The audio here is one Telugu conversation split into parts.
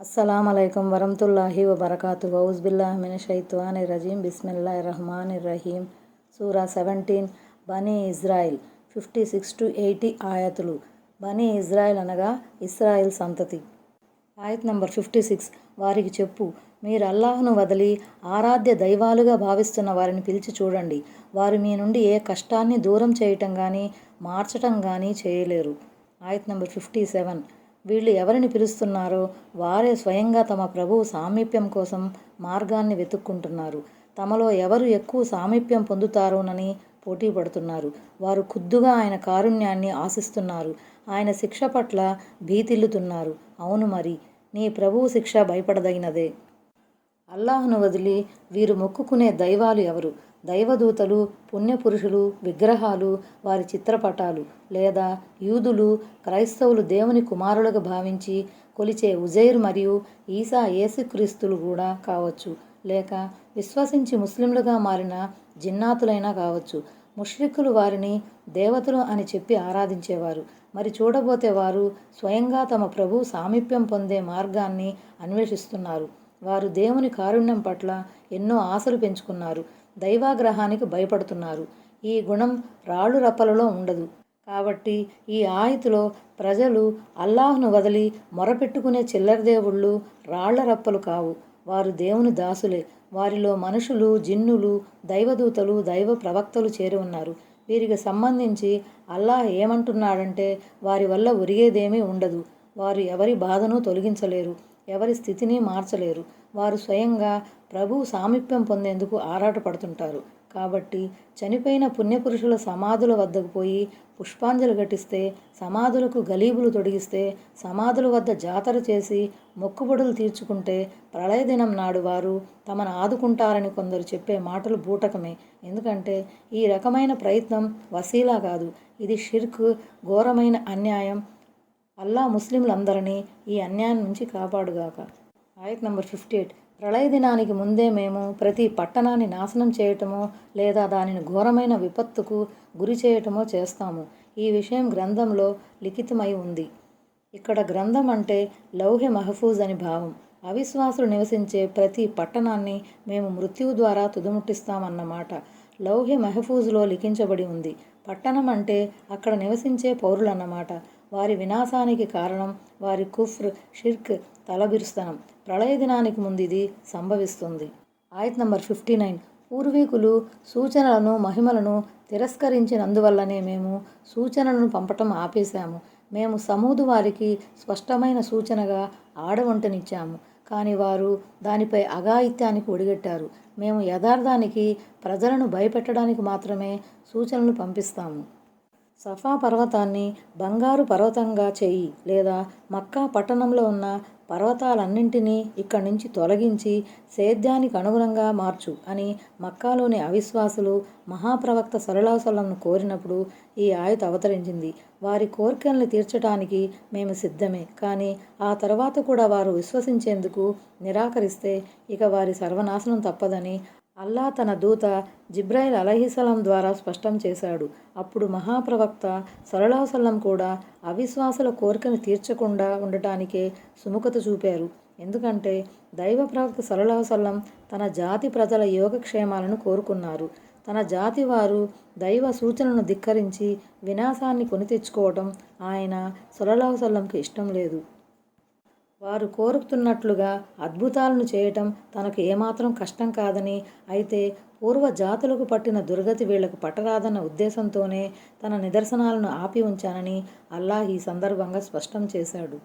అస్సలం అయికం వరహతుల్లాహి వబర్కాతు బిల్లా మిన షైత్వాని రజీం బిస్మిల్లా రహమాన్ రహీం సూరా seventeen. Bani Israel fifty six to eighty ఆయతులు. బనీ ఇజ్రాయిల్ అనగా ఇస్రాయిల్ సంతతి. ఆయత్ నంబర్ ఫిఫ్టీ సిక్స్. వారికి చెప్పు మీరు అల్లాహ్ను వదిలి ఆరాధ్య దైవాలుగా భావిస్తున్న వారిని పిలిచి చూడండి. వారు మీ నుండి ఏ కష్టాన్ని దూరం చేయటం కానీ మార్చటం కానీ చేయలేరు. ఆయత్ నంబర్ ఫిఫ్టీ సెవెన్. వీళ్ళు ఎవరిని పిలుస్తున్నారో వారే స్వయంగా తమ ప్రభువు సామీప్యం కోసం మార్గాన్ని వెతుక్కుంటున్నారు. తమలో ఎవరు ఎక్కువ సామీప్యం పొందుతారోనని పోటీ పడుతున్నారు. వారు ఖుద్దుగా ఆయన కారుణ్యాన్ని ఆశిస్తున్నారు. ఆయన శిక్ష పట్ల భీతిల్లుతున్నారు. అవును మరి నీ ప్రభువు శిక్ష భయపడదగినదే. అల్లాహ్ను వదిలి వీరు మొక్కుకునే దైవాలు ఎవరు? దైవదూతలు పుణ్యపురుషులు విగ్రహాలు వారి చిత్రపటాలు లేదా యూదులు క్రైస్తవులు దేవుని కుమారులుగా భావించి కొలిచే ఉజైర్ మరియు ఈసా యేసుక్రీస్తులు కూడా కావచ్చు. లేక విశ్వసించి ముస్లింలుగా మారిన జిన్నాతులైనా కావచ్చు. ముష్రిక్కులు వారిని దేవతలు అని చెప్పి ఆరాధించేవారు. మరి చూడబోతే వారు స్వయంగా తమ ప్రభు సామీప్యం పొందే మార్గాన్ని అన్వేషిస్తున్నారు. వారు దేవుని కారుణ్యం పట్ల ఎన్నో ఆశలు పెంచుకున్నారు. దైవాగ్రహానికి భయపడుతున్నారు. ఈ గుణం రాళ్ళు రప్పలలో ఉండదు. కాబట్టి ఈ ఆయుతిలో ప్రజలు అల్లాహ్ను వదిలి మొరపెట్టుకునే చిల్లర దేవుళ్ళు రాళ్ళ రప్పలు కావు. వారు దేవుని దాసులే. వారిలో మనుషులు జిన్నులు దైవదూతలు దైవ ప్రవక్తలు చేరి ఉన్నారు. వీరికి సంబంధించి అల్లాహ్ ఏమంటున్నాడంటే వారి వల్ల ఒరిగేదేమీ ఉండదు. వారు ఎవరి బాధను తొలగించలేరు. ఎవరి స్థితిని మార్చలేరు. వారు స్వయంగా ప్రభు సామీప్యం పొందేందుకు ఆరాటపడుతుంటారు. కాబట్టి చనిపోయిన పుణ్యపురుషుల సమాధుల వద్దకు పోయి పుష్పాంజలి ఘటిస్తే సమాధులకు గలీబులు తొడిగిస్తే సమాధుల వద్ద జాతర చేసి మొక్కుబడులు తీర్చుకుంటే ప్రళయ దినం నాడు వారు తమను ఆదుకుంటారని కొందరు చెప్పే మాటలు బూటకమే. ఎందుకంటే ఈ రకమైన ప్రయత్నం వసీలా కాదు. ఇది షిర్క్ ఘోరమైన అన్యాయం. అల్లా ముస్లింలందరినీ ఈ అన్యాయం నుంచి కాపాడుగాక. ఆయత్ నంబర్ ఫిఫ్టీ ఎయిట్. ప్రళయ దినానికి ముందే మేము ప్రతి పట్టణాన్ని నాశనం చేయటమో లేదా దానిని ఘోరమైన విపత్తుకు గురి చేయటమో చేస్తాము. ఈ విషయం గ్రంథంలో లిఖితమై ఉంది. ఇక్కడ గ్రంథం అంటే లౌహె మహఫూజ్ అని భావం. అవిశ్వాసులు నివసించే ప్రతి పట్టణాన్ని మేము మృత్యువు ద్వారా తుదముట్టిస్తామన్నమాట. లౌహె మహఫూజ్లో లిఖించబడి ఉంది. పట్టణం అంటే అక్కడ నివసించే పౌరులన్నమాట. వారి వినాశానికి కారణం వారి కుఫ్ర్ షిర్క్ తలబిరుస్తనం. ప్రళయ దినానికి ముందు ఇది సంభవిస్తుంది. ఆయత్ నంబర్ ఫిఫ్టీ నైన్. పూర్వీకులు సూచనలను మహిమలను తిరస్కరించినందువల్లనే మేము సూచనలను పంపటం ఆపేశాము. మేము సమూదు వారికి స్పష్టమైన సూచనగా ఆడవంటనిచ్చాము. కానీ వారు దానిపై అఘాయిత్యానికి ఒడిగట్టారు. మేము యథార్థానికి ప్రజలను భయపెట్టడానికి మాత్రమే సూచనలు పంపిస్తాము. సఫా పర్వతాన్ని బంగారు పర్వతంగా చెయ్యి లేదా మక్కా పట్టణంలో ఉన్న పర్వతాలన్నింటినీ ఇక్కడి నుంచి తొలగించి సేద్యానికి అనుగుణంగా మార్చు అని మక్కాలోని అవిశ్వాసులు మహాప్రవక్త సరళాసలంను కోరినప్పుడు ఈ ఆయుత అవతరించింది. వారి కోరికల్ని తీర్చడానికి మేము సిద్ధమే. కానీ ఆ తర్వాత కూడా వారు విశ్వసించేందుకు నిరాకరిస్తే ఇక వారి సర్వనాశనం తప్పదని అల్లా తన దూత జిబ్రాయిల్ అలహిసలం ద్వారా స్పష్టం చేశాడు. అప్పుడు మహాప్రవక్త సరళాసల్లం కూడా అవిశ్వాసుల కోరికను తీర్చకుండా ఉండటానికే సుముఖత చూపారు. ఎందుకంటే దైవ ప్రవక్త సరళాసల్లం తన జాతి ప్రజల యోగక్షేమాలను కోరుకున్నారు. తన జాతి వారు దైవ సూచనను ధిక్కరించి వినాశాన్ని కొని తెచ్చుకోవడం ఆయన సొలలాసల్లంకి ఇష్టం లేదు. వారు కోరుతున్నట్లుగా అద్భుతాలను చేయటం తనకు ఏమాత్రం కష్టం కాదని అయితే పూర్వ జాతులకు పట్టిన దుర్గతి వీళ్ళకు పట్టరాదన్న ఉద్దేశంతోనే తన నిదర్శనాలను ఆపి ఉంచానని అల్లాహ్ ఈ సందర్భంగా స్పష్టం చేశాడు.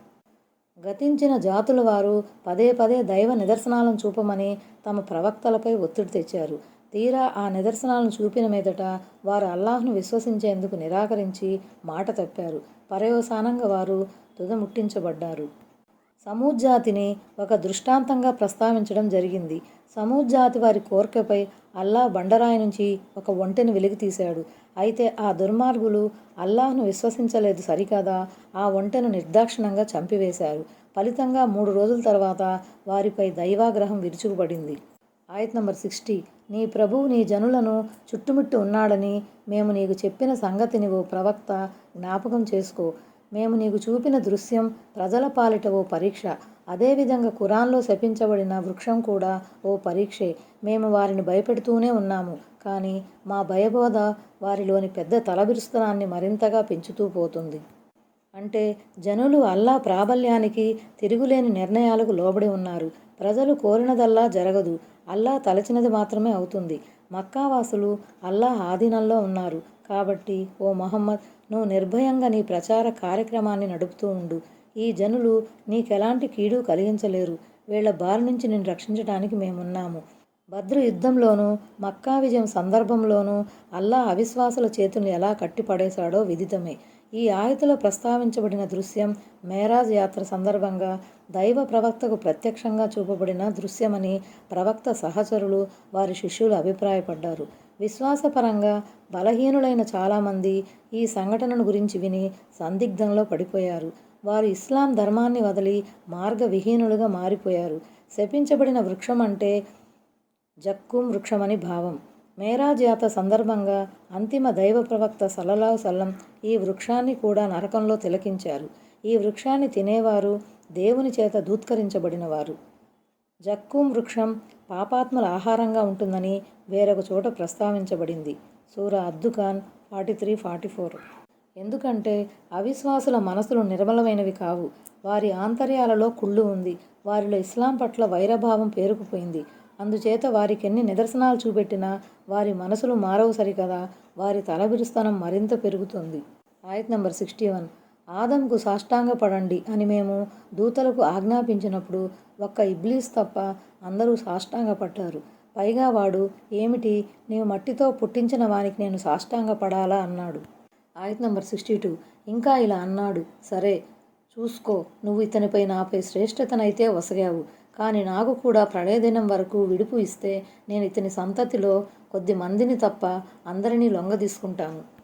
గతించిన జాతుల వారు పదే పదే దైవ నిదర్శనాలను చూపమని తమ ప్రవక్తలపై ఒత్తిడి తెచ్చారు. తీరా ఆ నిదర్శనాలను చూపిన మీదట వారు అల్లాహ్ను విశ్వసించేందుకు నిరాకరించి మాట తప్పారు. పర్యవసానంగా వారు తుదముట్టించబడ్డారు. సమూద్ జాతిని ఒక దృష్టాంతంగా ప్రస్తావించడం జరిగింది. సమూద్ జాతి వారి కోరికపై అల్లాహ్ బండరాయి నుంచి ఒక ఒంటెని వెలికి తీశాడు అయితే ఆ దుర్మార్గులు అల్లాహ్ను విశ్వసించలేదు సరికదా ఆ ఒంటెను నిర్దాక్షిణంగా చంపివేశారు. ఫలితంగా మూడు రోజుల తర్వాత వారిపై దైవాగ్రహం విరుచుకుపడింది. ఆయత్ నంబర్ సిక్స్టీ నీ ప్రభువు నీ జనులను చుట్టుముట్టి ఉన్నాడని మేము నీకు చెప్పిన సంగతిని ఓ ప్రవక్త జ్ఞాపకం చేసుకో. మేము నీకు చూపిన దృశ్యం ప్రజల పాలిట ఓ పరీక్ష. అదేవిధంగా ఖురాన్లో శపించబడిన వృక్షం కూడా ఓ పరీక్షే. మేము వారిని భయపెడుతూనే ఉన్నాము. కానీ మా భయబోధ వారిలోని పెద్ద తలబిరుస్తనాన్ని మరింతగా పెంచుతూ పోతుంది. అంటే జనులు అల్లా ప్రాబల్యానికి తిరుగులేని నిర్ణయాలకు లోబడి ఉన్నారు. ప్రజలు కోరినదల్లా జరగదు. అల్లా తలచినది మాత్రమే అవుతుంది. మక్కావాసులు అల్లా ఆధీనంలో ఉన్నారు. కాబట్టి ఓ మహమ్మద్ నువ్వు నిర్భయంగా నీ ప్రచార కార్యక్రమాన్ని నడుపుతూ ఉండు. ఈ జనులు నీకెలాంటి కీడు కలిగించలేరు. వీళ్ళ బారి నుంచి నిన్ను రక్షించడానికి మేమున్నాము. భద్ర యుద్ధంలోనూ మక్కా విజయం సందర్భంలోనూ అల్లా అవిశ్వాసుల చేతులను ఎలా కట్టిపడేశాడో విదితమే. ఈ ఆయతలో ప్రస్తావించబడిన దృశ్యం మేరాజ్ యాత్ర సందర్భంగా దైవ ప్రవక్తకు ప్రత్యక్షంగా చూపబడిన దృశ్యమని ప్రవక్త సహచరులు వారి శిష్యులు అభిప్రాయపడ్డారు. విశ్వాసపరంగా బలహీనులైన చాలామంది ఈ సంఘటనను గురించి విని సందిగ్ధంలో పడిపోయారు. వారు ఇస్లాం ధర్మాన్ని వదిలి మార్గవిహీనులుగా మారిపోయారు. శపించబడిన వృక్షం అంటే జక్కుం వృక్షమని భావం. మేరాజ్ యాత సందర్భంగా అంతిమ దైవ ప్రవక్త సల్లల్లాహు సల్లం ఈ వృక్షాన్ని కూడా నరకంలో తిలకించారు. ఈ వృక్షాన్ని తినేవారు దేవుని చేత దూత్కరించబడినవారు. జక్కూం వృక్షం పాపాత్మల ఆహారంగా ఉంటుందని వేరొక చోట ప్రస్తావించబడింది. సూర అద్దుఖాన్ ఫార్టీ త్రీ ఫార్టీ ఫోర్. ఎందుకంటే అవిశ్వాసుల మనసులు నిర్మలమైనవి కావు. వారి ఆంతర్యాలలో కుళ్ళు ఉంది. వారిలో ఇస్లాం పట్ల వైరభావం పేరుకుపోయింది. అందుచేత వారికి ఎన్ని నిదర్శనాలు చూపెట్టినా వారి మనసులు మారవు సరికదా. వారి తలబిరుస్తనం మరింత పెరుగుతుంది. ఆయత్ నంబర్ సిక్స్టీ వన్. ఆదంకు సాష్టాంగపడండి అని మేము దూతలకు ఆజ్ఞాపించినప్పుడు ఒక్క ఇబ్లీస్ తప్ప అందరూ సాష్టాంగపడ్డారు. పైగా వాడు ఏమిటి? నీవు మట్టితో పుట్టించిన వానికి నేను సాష్టాంగపడాలా? అన్నాడు. ఆయత్ నంబర్ సిక్స్టీ టూ. ఇంకా ఇలా అన్నాడు. సరే చూసుకో. నువ్వు ఇతనిపై నాపై శ్రేష్టతనైతే వసగావు కానీ నాకు కూడా ప్రళయదినం వరకు విడుపు ఇస్తే నేను ఇతని సంతతిలో కొద్ది మందిని తప్ప అందరినీ లొంగదీసుకుంటాను.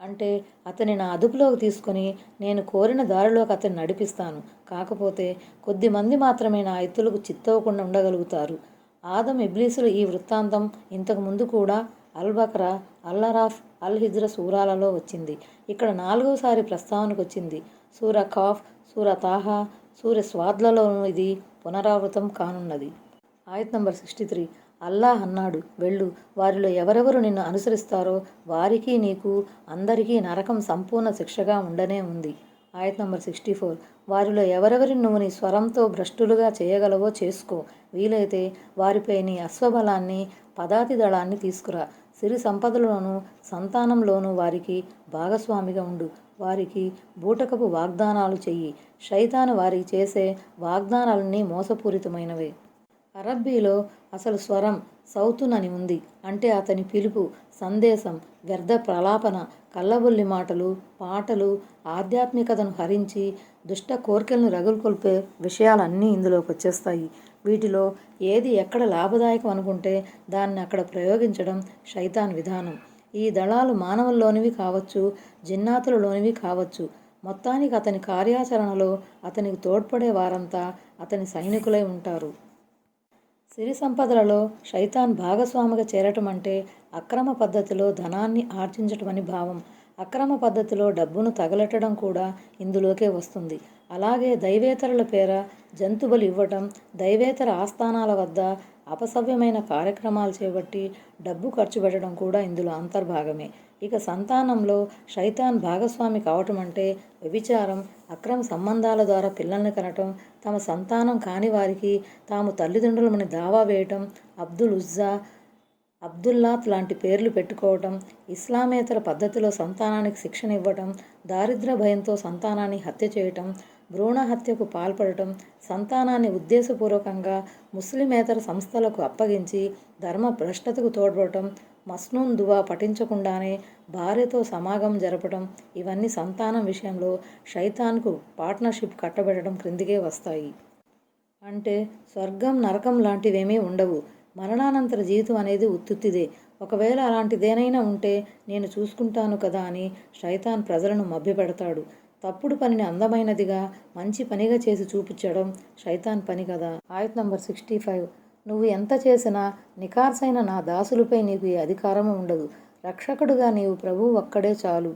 అంటే అతని నా అదుపులోకి తీసుకొని నేను కోరిన దారిలోకి అతన్ని నడిపిస్తాను. కాకపోతే కొద్ది మంది మాత్రమే నా ఎత్తులకు చిత్తవకుండా ఉండగలుగుతారు. ఆదం ఇబ్లీసులు ఈ వృత్తాంతం ఇంతకు ముందు కూడా అల్ బక్రా అల్లరాఫ్ అల్ హిజ్ర సూరాలలో వచ్చింది. ఇక్కడ నాలుగోసారి ప్రస్తావనకు వచ్చింది. సూర ఖాఫ్ సూర తాహా సూర్య స్వాద్లలోనూ ఇది పునరావృతం కానున్నది. ఆయత్ నంబర్ సిక్స్టీ త్రీ. అల్లాహ్ అన్నాడు. వెళ్ళు. వారిలో ఎవరెవరు నిన్ను అనుసరిస్తారో వారికి నీకు అందరికీ నరకం సంపూర్ణ శిక్షగా ఉండనే ఉంది. ఆయత్ నంబర్ సిక్స్టీ ఫోర్. వారిలో ఎవరెవరిని నువ్వు నీ స్వరంతో భ్రష్టులుగా చేయగలవో చేసుకో. వీలైతే వారిపై నీ అశ్వబలాన్ని పదాతి దళాన్ని తీసుకురా. సిరి సంపదలోనూ సంతానంలోనూ వారికి భాగస్వామిగా ఉండు. వారికి బూటకపు వాగ్దానాలు చెయ్యి. శైతాను వారికి చేసే వాగ్దానాలన్నీ మోసపూరితమైనవే. అరబ్బీలో అసలు స్వరం సౌతునని ఉంది. అంటే అతని పిలుపు సందేశం వ్యర్థ ప్రలాపన కళ్ళబొల్లి మాటలు పాటలు ఆధ్యాత్మికతను హరించి దుష్ట కోరికలను రగులుకొల్పే విషయాలన్నీ ఇందులోకి వచ్చేస్తాయి. వీటిలో ఏది ఎక్కడ లాభదాయకం అనుకుంటే దాన్ని అక్కడ ప్రయోగించడం శైతాన్ విధానం. ఈ దళాలు మానవుల్లోనివి కావచ్చు జిన్నాతులలోనివి కావచ్చు. మొత్తానికి అతని కార్యాచరణలో అతనికి తోడ్పడే వారంతా అతని సైనికులై ఉంటారు. సిరి సంపదలలో శైతాన్ భాగస్వామిగా చేరటం అంటే అక్రమ పద్ధతిలో ధనాన్ని ఆర్జించటమని భావం. అక్రమ పద్ధతిలో డబ్బును తగలెట్టడం కూడా ఇందులోకే వస్తుంది. అలాగే దైవేతరుల పేర జంతుబలు ఇవ్వటం దైవేతర ఆస్థానాల వద్ద అపసవ్యమైన కార్యక్రమాలు చేపట్టి డబ్బు ఖర్చు పెట్టడం కూడా ఇందులో అంతర్భాగమే. ఇక సంతానంలో శైతాన్ భాగస్వామి కావటం అంటే వ్యభిచారం అక్రమ సంబంధాల ద్వారా పిల్లల్ని కనటం తమ సంతానం కాని వారికి తాము తల్లిదండ్రులమని దావా వేయటం అబ్దుల్ ఉజ్జా అబ్దుల్లాత్ లాంటి పేర్లు పెట్టుకోవటం ఇస్లామేతర పద్ధతిలో సంతానానికి శిక్షణ ఇవ్వటం దారిద్ర భయంతో సంతానాన్ని హత్య చేయటం భ్రూణ హత్యకు పాల్పడటం సంతానాన్ని ఉద్దేశపూర్వకంగా ముస్లిమేతర సంస్థలకు అప్పగించి ధర్మ భ్రష్టతకు తోడ్పడటం మస్నూన్ దువా పఠించకుండానే భార్యతో సమాగం జరపడం ఇవన్నీ సంతానం విషయంలో శైతాన్కు పార్ట్నర్షిప్ కట్టబెట్టడం క్రిందికే వస్తాయి. అంటే స్వర్గం నరకం లాంటివేమీ ఉండవు. మరణానంతర జీవితం అనేది ఉత్తుత్తిదే. ఒకవేళ అలాంటిదేనైనా ఉంటే నేను చూసుకుంటాను కదా అని శైతాన్ ప్రజలను మభ్యపెడతాడు. తప్పుడు పనిని అందమైనదిగా మంచి పనిగా చేసి చూపించడం శైతాన్ పని కదా. ఆయత్ నంబర్ సిక్స్టీ ఫైవ్. నువ్వు ఎంత చేసినా నికార్సైన నా దాసులపై నీకు ఈ అధికారము ఉండదు. రక్షకుడుగా నీవు ప్రభువు ఒక్కడే చాలు.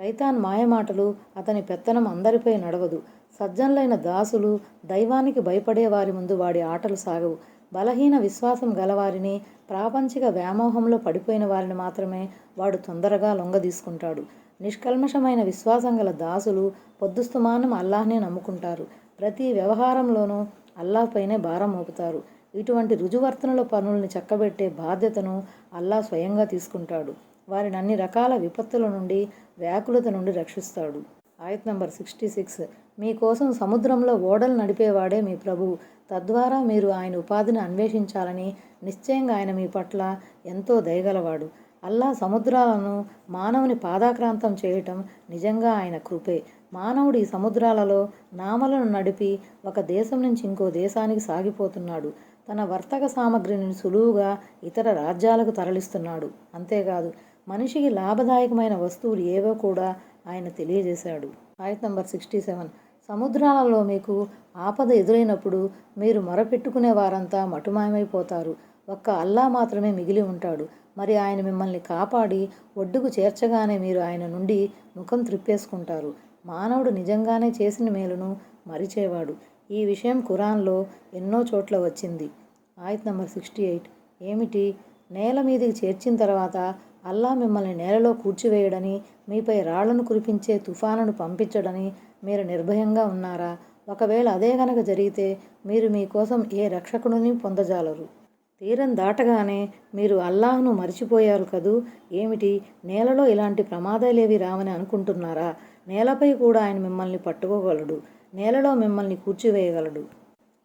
శైతాన్ మాయమాటలు అతని పెత్తనం అందరిపై నడవదు. సజ్జనులైన దాసులు దైవానికి భయపడే వారి ముందు వాడి ఆటలు సాగవు. బలహీన విశ్వాసం గలవారిని ప్రాపంచిక వ్యామోహంలో పడిపోయిన వారిని మాత్రమే వాడు తొందరగా లొంగదీసుకుంటాడు. నిష్కల్మషమైన విశ్వాసం గల దాసులు పొద్దుస్తమానం అల్లాహ్నే నమ్ముకుంటారు. ప్రతి వ్యవహారంలోనూ అల్లాహ్పైనే భారం మోపుతారు. ఇటువంటి రుజువర్తనల పనుల్ని చక్కబెట్టే బాధ్యతను అల్లాహ్ స్వయంగా తీసుకుంటాడు. వారిని అన్ని రకాల విపత్తుల నుండి వ్యాకులత నుండి రక్షిస్తాడు. ఆయత్ నంబర్ సిక్స్టీ సిక్స్. మీకోసం సముద్రంలో ఓడలు నడిపేవాడే మీ ప్రభువు తద్వారా మీరు ఆయన ఉపాధిని అన్వేషించాలని నిశ్చయంగా ఆయన మీ పట్ల ఎంతో దయగలవాడు. అల్లా సముద్రాలను మానవుని పాదాక్రాంతం చేయటం నిజంగా ఆయన కృపే. మానవుడు ఈ సముద్రాలలో నామలను నడిపి ఒక దేశం నుంచి ఇంకో దేశానికి సాగిపోతున్నాడు. తన వర్తక సామగ్రిని సులువుగా ఇతర రాజ్యాలకు తరలిస్తున్నాడు. అంతేకాదు మనిషికి లాభదాయకమైన వస్తువులు ఏవో కూడా ఆయన తెలియజేశాడు. ఆయత్ నంబర్ సిక్స్టీ సెవెన్. సముద్రాలలో మీకు ఆపద ఎదురైనప్పుడు మీరు మొరపెట్టుకునే వారంతా మటుమాయమైపోతారు. ఒక్క అల్లా మాత్రమే మిగిలి ఉంటాడు. మరి ఆయన మిమ్మల్ని కాపాడి ఒడ్డుకు చేర్చగానే మీరు ఆయన నుండి ముఖం త్రిప్పేసుకుంటారు. మానవుడు నిజంగానే చేసిన మేలును మరిచేవాడు. ఈ విషయం ఖురాన్లో ఎన్నో చోట్ల వచ్చింది. ఆయత్ నంబర్ సిక్స్టీ ఎయిట్. ఏమిటి? నేల మీదికి చేర్చిన తర్వాత అల్లా మిమ్మల్ని నేలలో కూర్చివేయడని మీపై రాళ్ళను కురిపించే తుఫానును పంపించడని మీరు నిర్భయంగా ఉన్నారా? ఒకవేళ అదే గనక జరిగితే మీరు మీకోసం ఏ రక్షకుడిని పొందజాలరు? తీరం దాటగానే మీరు అల్లాహ్ను మర్చిపోయారు కదూ? ఏమిటి? నేలలో ఇలాంటి ప్రమాదాలేవి రావని అనుకుంటున్నారా? నేలపై కూడా ఆయన మిమ్మల్ని పట్టుకోగలడు. నేలలో మిమ్మల్ని కూర్చివేయగలడు.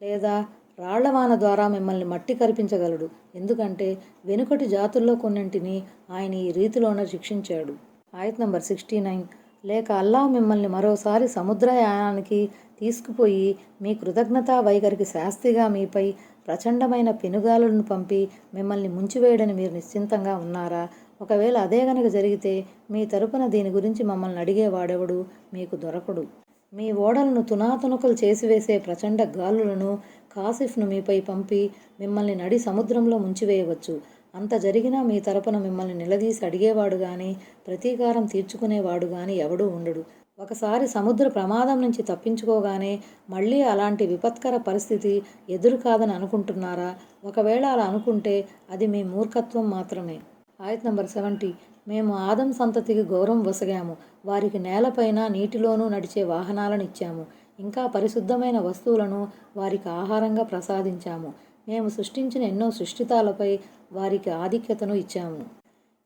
లేదా రాళ్ళవాన ద్వారా మిమ్మల్ని మట్టి కరిపించగలడు. ఎందుకంటే వెనుకటి జాతుల్లో కొన్నింటిని ఆయన ఈ రీతిలోనే శిక్షించాడు. ఆయత్ నంబర్ సిక్స్టీ నైన్. లేక అల్లా మిమ్మల్ని మరోసారి సముద్రయానానికి తీసుకుపోయి మీ కృతజ్ఞతా వైఖరికి శాస్తిగా మీపై ప్రచండమైన పెనుగాలులను పంపి మిమ్మల్ని ముంచివేయడని మీరు నిశ్చింతంగా ఉన్నారా? ఒకవేళ అదే గనక జరిగితే మీ తరపున దీని గురించి మమ్మల్ని అడిగేవాడెవడు? మీకు దొరకడు. మీ ఓడలను తునాతునకలు చేసివేసే ప్రచండ గాలులను కాసిఫ్ను మీపై పంపి మిమ్మల్ని నడి సముద్రంలో ముంచివేయవచ్చు. అంత జరిగినా మీ తరపున మిమ్మల్ని నిలదీసి అడిగేవాడు కానీ ప్రతీకారం తీర్చుకునేవాడు కానీ ఎవడూ ఉండడు. ఒకసారి సముద్ర ప్రమాదం నుంచి తప్పించుకోగానే మళ్ళీ అలాంటి విపత్కర పరిస్థితి ఎదురు కాదని అనుకుంటున్నారా? ఒకవేళ అలా అనుకుంటే అది మీ మూర్ఖత్వం మాత్రమే. ఆయత్ నంబర్ సెవెంటీ. మేము ఆదం సంతతికి గౌరవం వసగాము. వారికి నేలపైన నీటిలోనూ నడిచే వాహనాలను ఇచ్చాము ఇంకా పరిశుద్ధమైన వస్తువులను వారికి ఆహారంగా ప్రసాదించాము. మేము సృష్టించిన ఎన్నో సృష్టితాలపై వారికి ఆధిక్యతను ఇచ్చాము.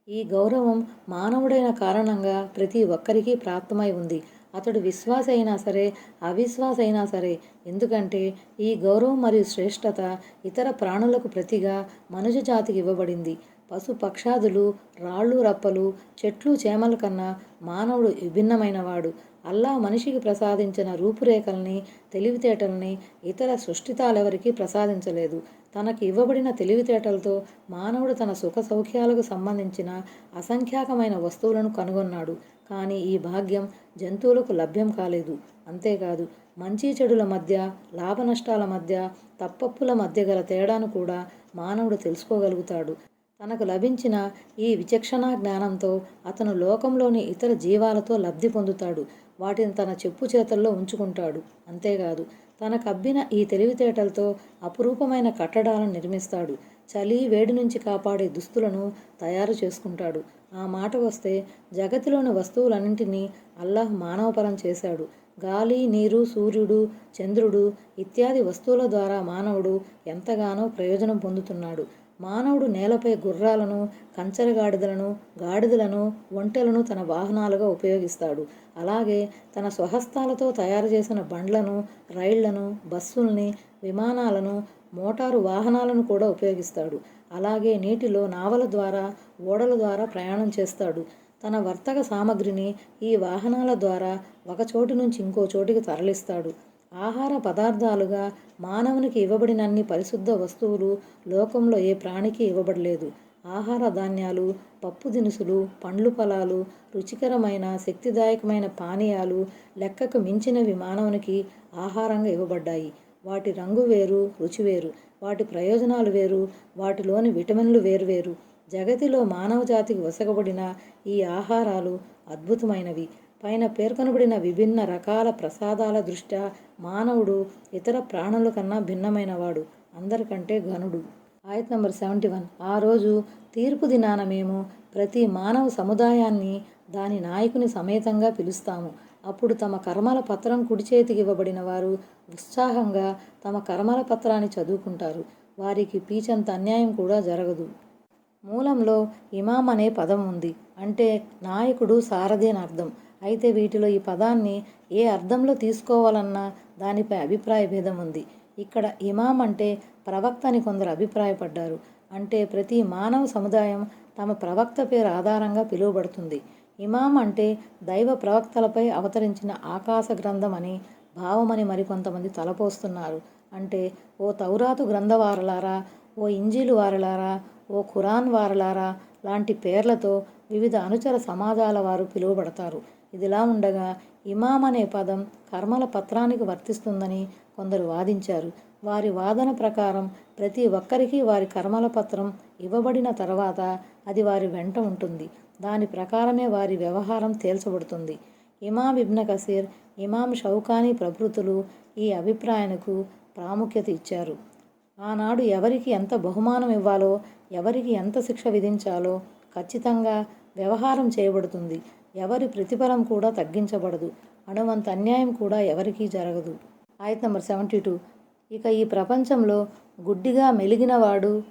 ఈ గౌరవం మానవుడైన కారణంగా ప్రతి ఒక్కరికి ప్రాప్తమై ఉంది. అతడు విశ్వాస అయినా సరే అవిశ్వాస అయినా సరే. ఎందుకంటే ఈ గౌరవం మరియు శ్రేష్టత ఇతర ప్రాణులకు ప్రతిగా మనుష్య జాతికి ఇవ్వబడింది. పశుపక్షాదులు రాళ్ళు రప్పలు చెట్లు చేమల కన్నా మానవుడు విభిన్నమైనవాడు. అల్లా మనిషికి ప్రసాదించిన రూపురేఖల్ని తెలివితేటల్ని ఇతర సృష్టితాలెవరికీ ప్రసాదించలేదు. తనకి ఇవ్వబడిన తెలివితేటలతో మానవుడు తన సుఖ సౌఖ్యాలకు సంబంధించిన అసంఖ్యాకమైన వస్తువులను కనుగొన్నాడు. కానీ ఈ భాగ్యం జంతువులకు లభ్యం కాలేదు. అంతేకాదు మంచి చెడుల మధ్య లాభ నష్టాల మధ్య తప్పప్పుల మధ్య గల తేడాను కూడా మానవుడు తెలుసుకోగలుగుతాడు. తనకు లభించిన ఈ విచక్షణా జ్ఞానంతో అతను లోకంలోని ఇతర జీవాలతో లబ్ధి పొందుతాడు. వాటిని తన చెప్పు చేతల్లో ఉంచుకుంటాడు. అంతేకాదు తనకు అబ్బిన ఈ తెలివితేటలతో అపురూపమైన కట్టడాలను నిర్మిస్తాడు. చలి వేడి నుంచి కాపాడే దుస్తులను తయారు చేసుకుంటాడు. ఆ మాట వస్తే జగతిలోని వస్తువులన్నింటినీ అల్లాహ్ మానవపరం చేశాడు. గాలి నీరు సూర్యుడు చంద్రుడు ఇత్యాది వస్తువుల ద్వారా మానవుడు ఎంతగానో ప్రయోజనం పొందుతున్నాడు. మానవుడు నేలపై గుర్రాలను కంచరగాడిదలను గాడిదలను ఒంటెలను తన వాహనాలుగా ఉపయోగిస్తాడు. అలాగే తన స్వహస్తాలతో తయారు చేసిన బండ్లను రైళ్ళను బస్సుల్ని విమానాలను మోటారు వాహనాలను కూడా ఉపయోగిస్తాడు. అలాగే నీటిలో నావల ద్వారా ఓడల ద్వారా ప్రయాణం చేస్తాడు. తన వర్తక సామగ్రిని ఈ వాహనాల ద్వారా ఒక చోటు నుంచి ఇంకో చోటికి తరలిస్తాడు. ఆహార పదార్థాలుగా మానవునికి ఇవ్వబడినన్ని పరిశుద్ధ వస్తువులు లోకంలో ఏ ప్రాణికి ఇవ్వబడలేదు. ఆహార ధాన్యాలు పప్పు దినుసులు పండ్లు ఫలాలు రుచికరమైన శక్తిదాయకమైన పానీయాలు లెక్కకు మించినవి మానవునికి ఆహారంగా ఇవ్వబడ్డాయి. వాటి రంగు వేరు రుచి వేరు వాటి ప్రయోజనాలు వేరు వాటిలోని విటమిన్లు వేరువేరు జగతిలో మానవ జాతికి వసగబడిన ఈ ఆహారాలు అద్భుతమైనవి. పైన పేర్కొనబడిన విభిన్న రకాల ప్రసాదాల దృష్ట్యా మానవుడు ఇతర ప్రాణుల కన్నా భిన్నమైనవాడు అందరికంటే ఘనుడు. ఆయత్ నంబర్ సెవెంటీ వన్. ఆ రోజు తీర్పు దినాన మేము ప్రతి మానవ సముదాయాన్ని దాని నాయకుని సమేతంగా పిలుస్తాము. అప్పుడు తమ కర్మల పత్రం కుడి చేతికి ఇవ్వబడిన వారు ఉత్సాహంగా తమ కర్మల పత్రాన్ని చదువుకుంటారు. వారికి పీచంత అన్యాయం కూడా జరగదు. మూలంలో ఇమాం అనే పదం ఉంది. అంటే నాయకుడు సారథి అని అర్థం. అయితే వీటిలో ఈ పదాన్ని ఏ అర్థంలో తీసుకోవాలన్నా దానిపై అభిప్రాయ భేదం ఉంది. ఇక్కడ ఇమాం అంటే ప్రవక్త అని కొందరు అభిప్రాయపడ్డారు. అంటే ప్రతి మానవ సముదాయం తమ ప్రవక్త పేరు ఆధారంగా పిలువబడుతుంది. ఇమాం అంటే దైవ ప్రవక్తలపై అవతరించిన ఆకాశ గ్రంథం అని భావమని మరికొంతమంది తలపోస్తున్నారు. అంటే ఓ తౌరాతు గ్రంథవారలారా ఓ ఇంజీలు వారలారా ఓ ఖురాన్ వారలారా లాంటి పేర్లతో వివిధ అనుచర సమాజాల వారు పిలువబడతారు. ఇదిలా ఉండగా ఇమాం అనే పదం కర్మల పత్రానికి వర్తిస్తుందని కొందరు వాదించారు. వారి వాదన ప్రకారం ప్రతి ఒక్కరికి వారి కర్మల పత్రం ఇవ్వబడిన తర్వాత అది వారి వెంట ఉంటుంది. దాని ప్రకారమే వారి వ్యవహారం తేల్చబడుతుంది. ఇమాం ఇబ్న కసీర్ ఇమాం షౌకానీ ప్రభృతులు ఈ అభిప్రాయానికి ప్రాముఖ్యత ఇచ్చారు. ఆనాడు ఎవరికి ఎంత బహుమానం ఇవ్వాలో ఎవరికి ఎంత శిక్ష విధించాలో ఖచ్చితంగా వ్యవహారం చేయబడుతుంది. ఎవరి ప్రతిఫలం కూడా తగ్గించబడదు. అణువంత అన్యాయం కూడా ఎవరికీ జరగదు. ఆయత్ నెంబర్ సెవెంటీ టూ ఇక ఈ ప్రపంచంలో గుడ్డిగా మెలిగినవాడు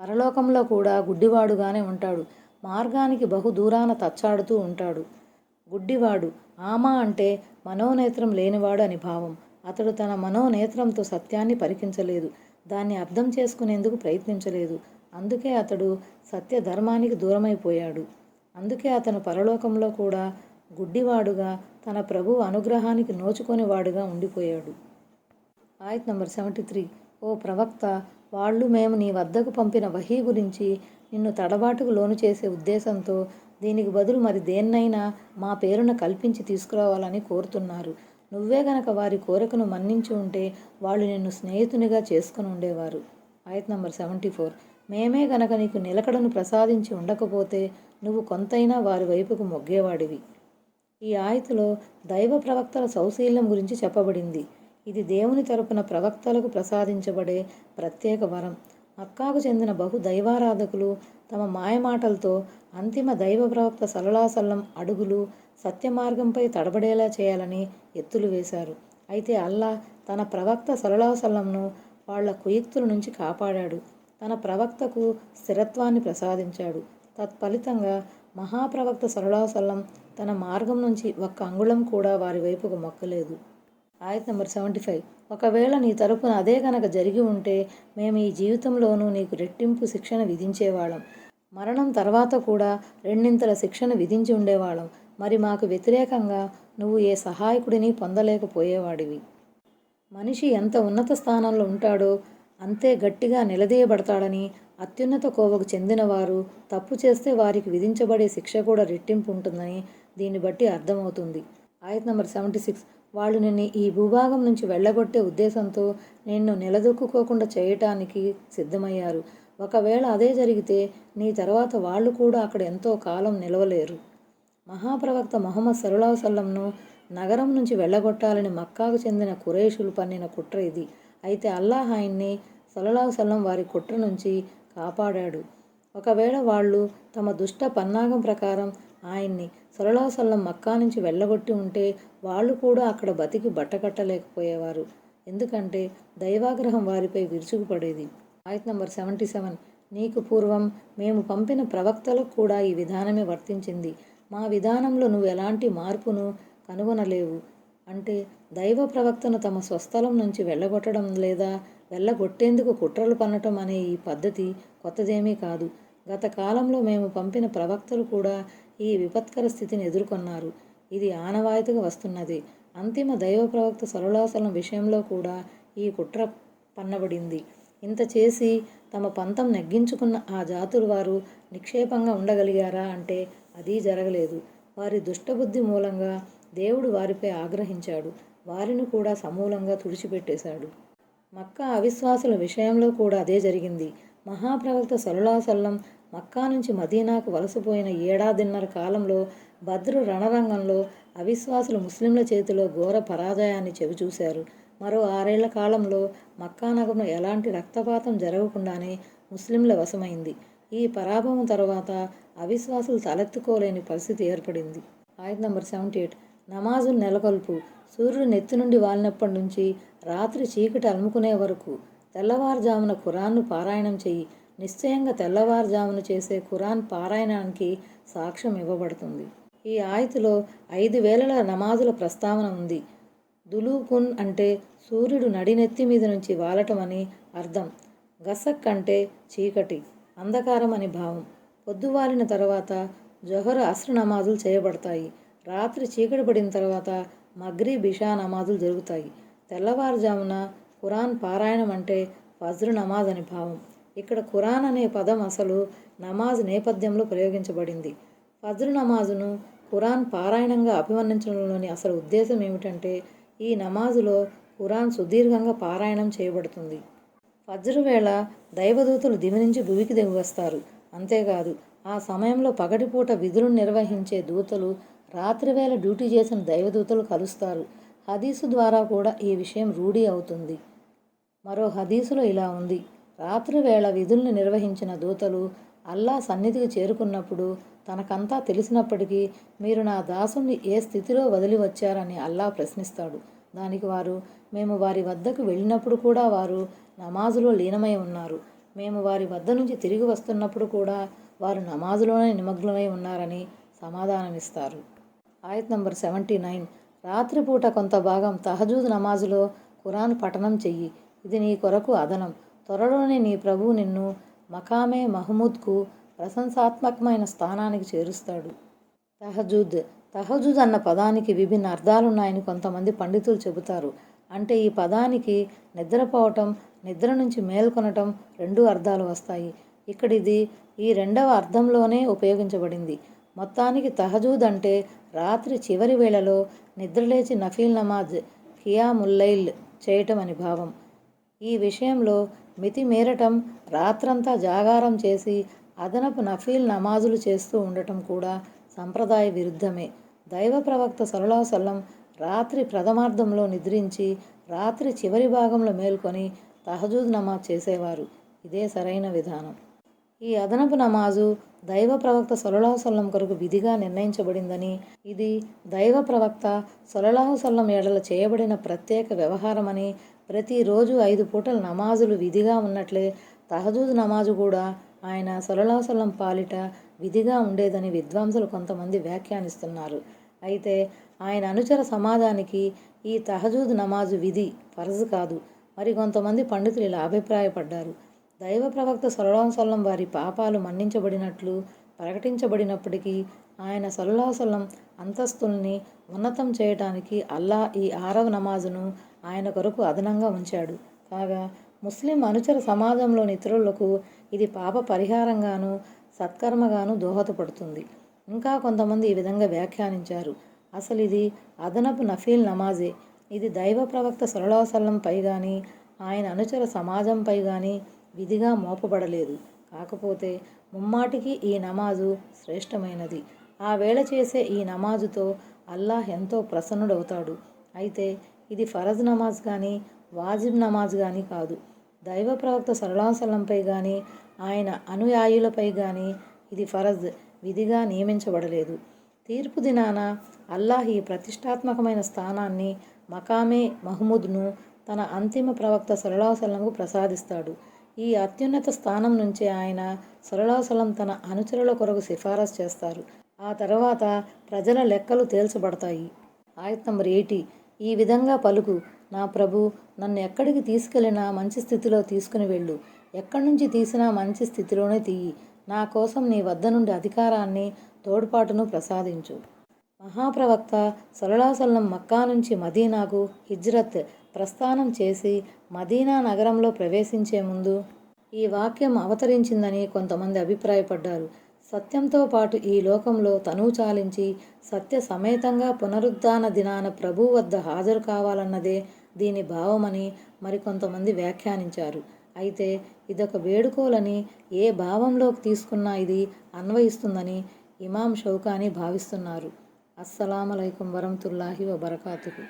పరలోకంలో కూడా గుడ్డివాడుగానే ఉంటాడు. మార్గానికి బహు దూరాన తచ్చాడుతూ ఉంటాడు. గుడ్డివాడు ఆమా అంటే మనోనేత్రం లేనివాడు అని భావం. అతడు తన మనోనేత్రంతో సత్యాన్ని పరికించలేదు. దాన్ని అర్థం చేసుకునేందుకు ప్రయత్నించలేదు. అందుకే అతడు సత్య ధర్మానికి దూరమైపోయాడు. అందుకే అతను పరలోకంలో కూడా గుడ్డివాడుగా తన ప్రభు అనుగ్రహానికి నోచుకొనివాడుగా ఉండిపోయాడు. ఆయత్ నంబర్ సెవెంటీ త్రీ. ఓ ప్రవక్త వాళ్ళు మేము నీ వద్దకు పంపిన వహీ గురించి నిన్ను తడబాటుకు లోను చేసే ఉద్దేశంతో దీనికి బదులు మరి దేన్నైనా మా పేరున కల్పించి తీసుకురావాలని కోరుతున్నారు. నువ్వే గనక వారి కోరికను మన్నించి ఉంటే వాళ్ళు నిన్ను స్నేహితునిగా చేసుకుని ఉండేవారు. ఆయత్ నంబర్ సెవెంటీ ఫోర్. మేమే గనక నీకు నిలకడను ప్రసాదించి ఉండకపోతే నువ్వు కొంతైనా వారి వైపుకు మొగ్గేవాడివి. ఈ ఆయతులో దైవ ప్రవక్తల సౌశీల్యం గురించి చెప్పబడింది. ఇది దేవుని తరపున ప్రవక్తలకు ప్రసాదించబడే ప్రత్యేక వరం. మక్కాకు చెందిన బహు దైవారాధకులు తమ మాయమాటలతో అంతిమ దైవ ప్రవక్త సలలాసల్లం అడుగులు సత్యమార్గంపై తడబడేలా చేయాలని ఎత్తులు వేశారు. అయితే అల్లా తన ప్రవక్త సలలాసల్లంను వాళ్ళ కుయుక్తుల నుంచి కాపాడాడు. తన ప్రవక్తకు స్థిరత్వాన్ని ప్రసాదించాడు. తత్ఫలితంగా మహాప్రవక్త సరళాసల్లం తన మార్గం నుంచి ఒక్క అంగుళం కూడా వారి వైపుకు మొక్కలేదు. ఆయత్ నెంబర్ సెవెంటీ ఫైవ్. ఒకవేళ నీ తరపున అదే కనుక జరిగి ఉంటే మేము ఈ జీవితంలోనూ నీకు రెట్టింపు శిక్షణ విధించేవాళ్ళం. మరణం తర్వాత కూడా రెండింతల శిక్షణ విధించి ఉండేవాళ్ళం. మరి మాకు వ్యతిరేకంగా నువ్వు ఏ సహాయకుడిని పొందలేకపోయేవాడివి. మనిషి ఎంత ఉన్నత స్థానంలో ఉంటాడో అంతే గట్టిగా నిలదీయబడతాడని అత్యున్నత కోవకు చెందినవారు తప్పు చేస్తే వారికి విధించబడే శిక్ష కూడా రెట్టింపు ఉంటుందని దీన్ని బట్టి అర్థమవుతుంది. ఆయత్ నంబర్ సెవెంటీ సిక్స్. వాళ్ళు నిన్ను ఈ భూభాగం నుంచి వెళ్ళగొట్టే ఉద్దేశంతో నిన్ను నిలదొక్కుకోకుండా చేయటానికి సిద్ధమయ్యారు. ఒకవేళ అదే జరిగితే నీ తర్వాత వాళ్ళు కూడా అక్కడ ఎంతో కాలం నిలవలేరు. మహాప్రవక్త మొహమ్మద్ సల్లాహసల్లంను నగరం నుంచి వెళ్ళగొట్టాలని మక్కాకు చెందిన కురేషులు పన్నిన కుట్ర ఇది. అయితే అల్లాహ్ ఆయన్ని సల్లాహసల్లం వారి కుట్ర నుంచి కాపాడాడు. ఒకవేళ వాళ్ళు తమ దుష్ట పన్నాగం ప్రకారం ఆయన్ని సల్లాహసల్లం మక్కా నుంచి వెళ్ళగొట్టి ఉంటే వాళ్ళు కూడా అక్కడ బతికి బట్టకట్టలేకపోయేవారు ఎందుకంటే దైవాగ్రహం వారిపై విరుచుకుపడేది. ఆయత్ నంబర్ సెవెంటీ సెవెన్. నీకు పూర్వం మేము పంపిన ప్రవక్తలకు కూడా ఈ విధానమే వర్తించింది. మా విధానంలో నువ్వు ఎలాంటి మార్పును కనుగొనలేవు. అంటే దైవ ప్రవక్తను తమ స్వస్థలం నుంచి వెళ్ళగొట్టడం లేదా వెళ్ళగొట్టేందుకు కుట్రలు పన్నటం అనే ఈ పద్ధతి కొత్తదేమీ కాదు. గత కాలంలో మేము పంపిన ప్రవక్తలు కూడా ఈ విపత్కర స్థితిని ఎదుర్కొన్నారు. ఇది ఆనవాయితీగా వస్తున్నది. అంతిమ దైవ ప్రవక్త సరళాసలం విషయంలో కూడా ఈ కుట్ర పన్నబడింది. ఇంత చేసి తమ పంతం నెగ్గించుకున్న ఆ జాతులు వారు నిక్షేపంగా ఉండగలిగారా అంటే అది జరగలేదు. వారి దుష్టబుద్ధి మూలంగా దేవుడు వారిపై ఆగ్రహించాడు. వారిని కూడా సమూలంగా తుడిచిపెట్టేశాడు. మక్కా అవిశ్వాసుల విషయంలో కూడా అదే జరిగింది. మహాప్రవక్త సల్లాసల్లం మక్కా నుంచి మదీనాకు వలసపోయిన ఏడాదిన్నర కాలంలో భద్రు రణరంగంలో అవిశ్వాసులు ముస్లింల చేతిలో ఘోర పరాజయాన్ని చెవిచూశారు. మరో ఆరేళ్ళ కాలంలో మక్కా నగరం ఎలాంటి రక్తపాతం జరగకుండానే ముస్లింల వశమైంది. ఈ పరాభవం తర్వాత అవిశ్వాసులు తలెత్తుకోలేని పరిస్థితి ఏర్పడింది. ఆయన నంబర్ సెవెంటీ ఎయిట్ నమాజును నెలకొల్పు. సూర్యుడు నెత్తి నుండి వాలినప్పటి నుంచి రాత్రి చీకటి అలుముకునే వరకు తెల్లవారుజామున ఖురాన్ను పారాయణం చెయ్యి. నిశ్చయంగా తెల్లవారుజామున చేసే ఖురాన్ పారాయణానికి సాక్ష్యం ఇవ్వబడుతుంది. ఈ ఆయతిలో ఐదు వేలల నమాజుల ప్రస్తావన ఉంది. దులూకున్ అంటే సూర్యుడు నడినెత్తి మీద నుంచి వాలటం అని అర్థం. గసక్ అంటే చీకటి అంధకారం అని భావం. పొద్దువాలిన తర్వాత జొహర్ అస్ర నమాజులు చేయబడతాయి. రాత్రి చీకటి పడిన తర్వాత మగ్రీ బిషా నమాజులు జరుగుతాయి. తెల్లవారుజామున ఖురాన్ పారాయణం అంటే ఫజ్ర్ నమాజ్ అని భావం. ఇక్కడ ఖురాన్ అనే పదం అసలు నమాజ్ నేపథ్యంలో ప్రయోగించబడింది. ఫజ్ర్ నమాజును ఖురాన్ పారాయణంగా అభివర్ణించడంలోని అసలు ఉద్దేశం ఏమిటంటే ఈ నమాజులో ఖురాన్ సుదీర్ఘంగా పారాయణం చేయబడుతుంది. ఫజ్ర్ వేళ దైవదూతలు దివి నుంచి భూమికి దిగివస్తారు అంతేకాదు ఆ సమయంలో పగటిపూట విధులను నిర్వహించే దూతలు రాత్రివేళ డ్యూటీ చేసిన దైవదూతలు కలుస్తారు. హదీసు ద్వారా కూడా ఈ విషయం రూఢీ అవుతుంది. మరో హదీసులో ఇలా ఉంది. రాత్రి వేళ విధుల్ని నిర్వహించిన దూతలు అల్లా సన్నిధికి చేరుకున్నప్పుడు తనకంతా తెలిసినప్పటికీ మీరు నా దాసుని ఏ స్థితిలో వదిలి వచ్చారని అల్లా ప్రశ్నిస్తాడు. దానికి వారు మేము వారి వద్దకు వెళ్ళినప్పుడు కూడా వారు నమాజులో లీనమై ఉన్నారు. మేము వారి వద్ద నుంచి తిరిగి వస్తున్నప్పుడు కూడా వారు నమాజులోనే నిమగ్నమై ఉన్నారని సమాధానమిస్తారు. ఆయత్ నంబర్ సెవెంటీ నైన్. రాత్రిపూట కొంత భాగం తహజూద్ నమాజులో ఖురాన్ పఠనం చెయ్యి. ఇది నీ కొరకు అదనం. త్వరలోనే నీ ప్రభు నిన్ను మకామే మహమూద్కు ప్రశంసాత్మకమైన స్థానానికి చేరుస్తాడు. తహజూద్. తహజుద్ అన్న పదానికి విభిన్న అర్థాలున్నాయని కొంతమంది పండితులు చెబుతారు. అంటే ఈ పదానికి నిద్రపోవటం నిద్ర నుంచి మేల్కొనటం రెండు అర్థాలు వస్తాయి. ఇక్కడ ఇది ఈ రెండవ అర్థంలోనే ఉపయోగించబడింది. మొత్తానికి తహజూద్ అంటే రాత్రి చివరి వేళలో నిద్రలేచి నఫీల్ నమాజ్ ఖియాముల్లైల్ చేయటం అని భావం. ఈ విషయంలో మితి మీరటం రాత్రంతా జాగారం చేసి అదనపు నఫీల్ నమాజులు చేస్తూ ఉండటం కూడా సంప్రదాయ విరుద్ధమే. దైవ ప్రవక్త సల్లం రాత్రి ప్రథమార్థంలో నిద్రించి రాత్రి చివరి భాగంలో మేల్కొని తహజూద్ నమాజ్ చేసేవారు. ఇదే సరైన విధానం. ఈ అదనపు నమాజు దైవ ప్రవక్త సొలలాహుసల్లం కొరకు విధిగా నిర్ణయించబడిందని ఇది దైవ ప్రవక్త సొలలాహుసల్లం ఏడల చేయబడిన ప్రత్యేక వ్యవహారమని ప్రతిరోజు ఐదు పూటల నమాజులు విధిగా ఉన్నట్లే తహజూద్ నమాజు కూడా ఆయన సొలలాహుసల్లం పాలిట విధిగా ఉండేదని విద్వాంసులు కొంతమంది వ్యాఖ్యానిస్తున్నారు. అయితే ఆయన అనుచర సమాజానికి ఈ తహజూద్ నమాజు విధి ఫరజు కాదు. మరి కొంతమంది పండితులు ఇలా అభిప్రాయపడ్డారు. దైవ ప్రవక్త సొల్లం వారి పాపాలు మన్నించబడినట్లు ప్రకటించబడినప్పటికీ ఆయన సొల్లం అంతస్తుల్ని ఉన్నతం చేయటానికి అల్లా ఈ ఆరవ నమాజును ఆయన కొరకు అదనంగా ఉంచాడు. కాగా ముస్లిం అనుచర సమాజంలోని ఇతరులకు ఇది పాప పరిహారంగాను సత్కర్మగాను దోహదపడుతుంది. ఇంకా కొంతమంది ఈ విధంగా వ్యాఖ్యానించారు. అసలు ఇది అదనపు నఫీల్ నమాజే. ఇది దైవ ప్రవక్త సల్లాహసల్లంపై కానీ ఆయన అనుచర సమాజంపై కానీ విధిగా మోపబడలేదు. కాకపోతే ముమ్మాటికి ఈ నమాజు శ్రేష్టమైనది. ఆ వేళ చేసే ఈ నమాజుతో అల్లాహ్ ఎంతో ప్రసన్నుడవుతాడు. అయితే ఇది ఫరజ్ నమాజ్ కానీ వాజిబ్ నమాజ్ కానీ కాదు. దైవ ప్రవక్త సరళాసలంపై కానీ ఆయన అనుయాయులపై కానీ ఇది ఫరజ్ విధిగా నియమించబడలేదు. తీర్పు దినాన అల్లాహ్ ఈ ప్రతిష్టాత్మకమైన స్థానాన్ని మకామే మహమూద్ను తన అంతిమ ప్రవక్త సరళాసలంకు ప్రసాదిస్తాడు. ఈ అత్యున్నత స్థానం నుంచే ఆయన సరళాసలం తన అనుచరుల కొరకు సిఫారసు చేస్తారు. ఆ తర్వాత ప్రజల లెక్కలు తేల్చబడతాయి. ఆయత్ నంబర్ ఎయిటీ. ఈ విధంగా పలుకు నా ప్రభు నన్ను ఎక్కడికి తీసుకెళ్ళినా మంచి స్థితిలో తీసుకుని వెళ్ళు. ఎక్కడి నుంచి తీసినా మంచి స్థితిలోనే తీయి. నా కోసం నీ వద్ద నుండి అధికారాన్ని తోడ్పాటును ప్రసాదించు. మహాప్రవక్త సరళాసలం మక్కా నుంచి మదీనాకు హిజ్రత్ ప్రస్థానం చేసి మదీనా నగరంలో ప్రవేశించే ముందు ఈ వాక్యం అవతరించిందని కొంతమంది అభిప్రాయపడ్డారు. సత్యంతో పాటు ఈ లోకంలో తను చాలించి సత్య సమేతంగా పునరుద్ధాన దినాన ప్రభు వద్ద హాజరు కావాలన్నదే దీని భావమని మరికొంతమంది వ్యాఖ్యానించారు. అయితే ఇదొక వేడుకోలని ఏ భావంలోకి తీసుకున్నా ఇది అన్వయిస్తుందని ఇమాం షౌకాని భావిస్తున్నారు. అస్సలామలైకుం వరహతుల్లాహి వబర్కాతుకు